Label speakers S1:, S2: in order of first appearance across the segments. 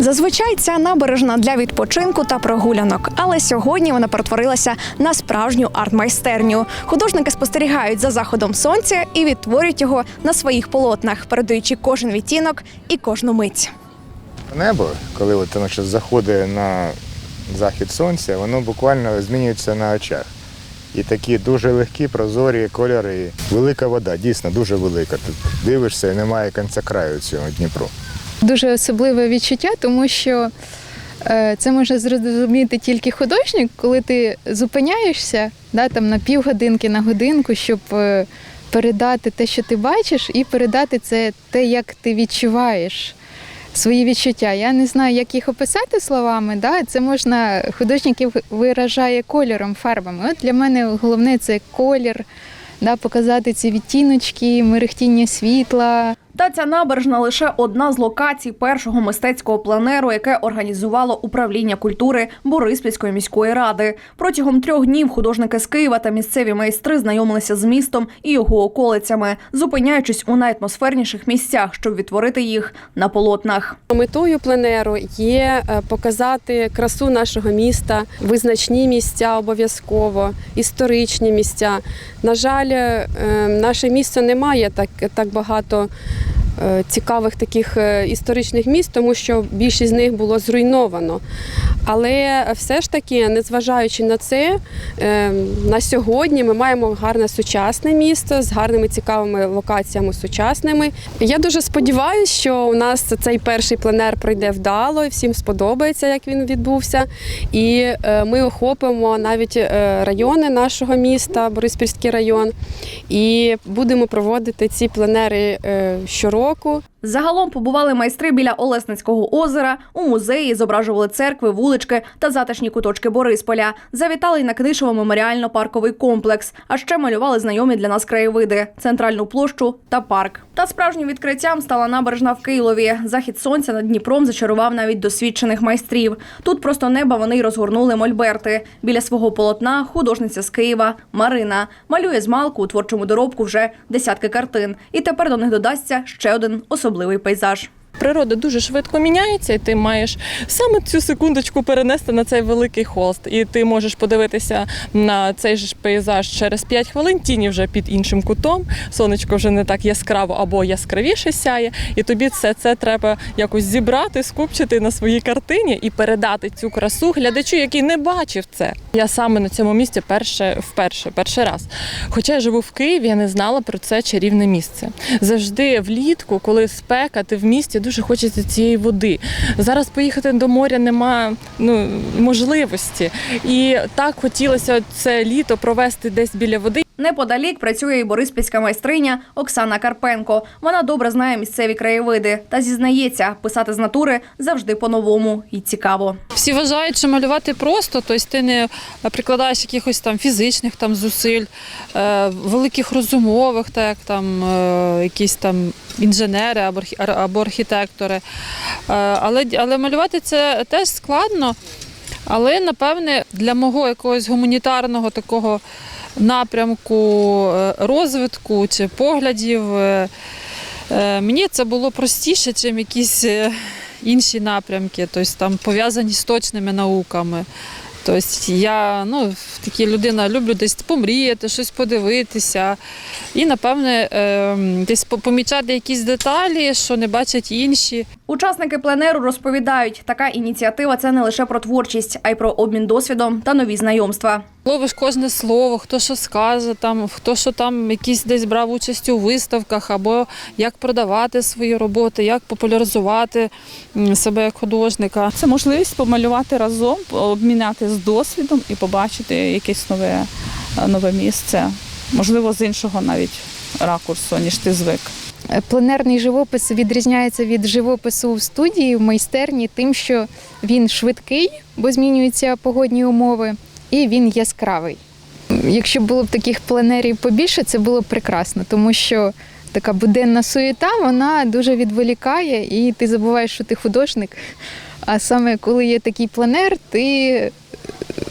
S1: Зазвичай ця набережна для відпочинку та прогулянок, але сьогодні вона перетворилася на справжню арт-майстерню. Художники спостерігають за заходом сонця і відтворюють його на своїх полотнах, передаючи кожен відтінок і кожну мить.
S2: Небо, коли от воно заходить на захід сонця, воно буквально змінюється на очах. І такі дуже легкі, прозорі кольори. Велика вода, дійсно дуже велика. Тут дивишся і немає кінця краю цього Дніпру.
S3: дуже особливе відчуття, тому що е, це може зрозуміти тільки художник, коли ти зупиняєшся да, там, на півгодинки, на годинку, щоб е, передати те, що ти бачиш, і передати це те, як ти відчуваєш. Свої відчуття. Я не знаю, як їх описати словами. Да? Це можна художників виражає кольором, фарбами. От для мене головне це колір, да? показати ці відтіночки, мерехтіння світла,
S1: Та ця набережна лише одна з локацій першого мистецького планеру, яке організувало управління культури Бориспільської міської ради. Протягом трьох днів художники з Києва та місцеві майстри знайомилися з містом і його околицями, зупиняючись у найатмосферніших місцях, щоб відтворити їх на полотнах.
S4: Метою пленеру є е, показати красу нашого міста, визначні місця обов'язково, історичні місця. На жаль, е, наше місто не має так, так багато цікавих таких е, історичних місць, тому що більшість з них було зруйновано. Але все ж таки, незважаючи на це, е, на сьогодні ми маємо гарне сучасне місто з гарними цікавими локаціями сучасними. Я дуже сподіваюся, що у нас цей перший пленер пройде вдало і всім сподобається, як він відбувся. І е, ми охопимо навіть е, райони нашого міста, Бориспільський район, і будемо проводити ці пленери е, щороку.
S1: Загалом побували майстри біля Олесницького озера, у музеї зображували церкви, вулички та затишні куточки Борисполя. Завітали й на Книшево меморіально-парковий комплекс, а ще малювали знайомі для нас краєвиди, центральну площу та парк. Та справжнім відкриттям стала набережна в Києві. Захід сонця над Дніпром зачарував навіть досвідчених майстрів. Тут просто неба вони й розгорнули мольберти. Біля свого полотна художниця з Києва Марина малює з малку у творчому доробку вже десятки картин. І тепер до них додасться ще один особливий пейзаж.
S5: Природа дуже швидко міняється, і ти маєш саме цю секундочку перенести на цей великий холст. І ти можеш подивитися на цей ж пейзаж через 5 хвилин, тіні вже під іншим кутом, сонечко вже не так яскраво або яскравіше сяє. І тобі все це треба якось зібрати, скупчити на своїй картині і передати цю красу глядачу, який не бачив це. Я саме на цьому місці перше вперше, перший раз. Хоча я живу в Києві, я не знала про це чарівне місце. Завжди влітку, коли спека, ти в місті дуже хочеться цієї води. Зараз поїхати до моря нема ну, можливості. І так хотілося це літо провести десь біля води.
S1: Неподалік працює і бориспільська майстриня Оксана Карпенко. Вона добре знає місцеві краєвиди та зізнається, писати з натури завжди по-новому і цікаво.
S6: Всі вважають, що малювати просто, тобто ти не прикладаєш якихось там фізичних там зусиль, е, великих розумових, так там е, якісь там інженери або, архітектори. Е, але, але малювати це теж складно. Але напевне для мого якогось гуманітарного такого напрямку е, розвитку чи поглядів е, е, мені це було простіше, ніж якісь інші напрямки, тобто там пов'язані з точними науками. Тобто я ну, такі людина, люблю десь помріяти, щось подивитися. І, напевне, е, десь помічати якісь деталі, що не бачать інші.
S1: Учасники пленеру розповідають, така ініціатива це не лише про творчість, а й про обмін досвідом та нові знайомства.
S6: Ловиш кожне слово, хто що скаже, там, хто що там якийсь десь брав участь у виставках, або як продавати свої роботи, як популяризувати себе як художника.
S7: Це можливість помалювати разом, обмінятися з досвідом і побачити якесь нове, нове місце, можливо, з іншого навіть ракурсу, ніж ти звик.
S3: Е, Пленерний живопис відрізняється від живопису в студії, в майстерні, тим, що він швидкий, бо змінюються погодні умови, і він яскравий. Якщо було б таких пленерів побільше, це було б прекрасно, тому що така буденна суєта вона дуже відволікає, і ти забуваєш, що ти художник. А саме коли є такий пленер, ти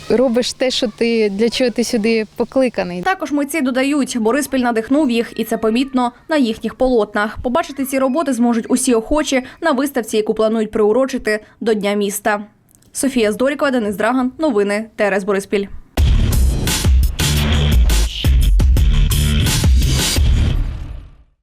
S3: робиш те, що ти для чого ти сюди покликаний.
S1: Також митці додають, Бориспіль надихнув їх, і це помітно на їхніх полотнах. Побачити ці роботи зможуть усі охочі на виставці, яку планують приурочити до Дня міста. Софія Здорікова, Денис Драган. Новини ТРС Бориспіль.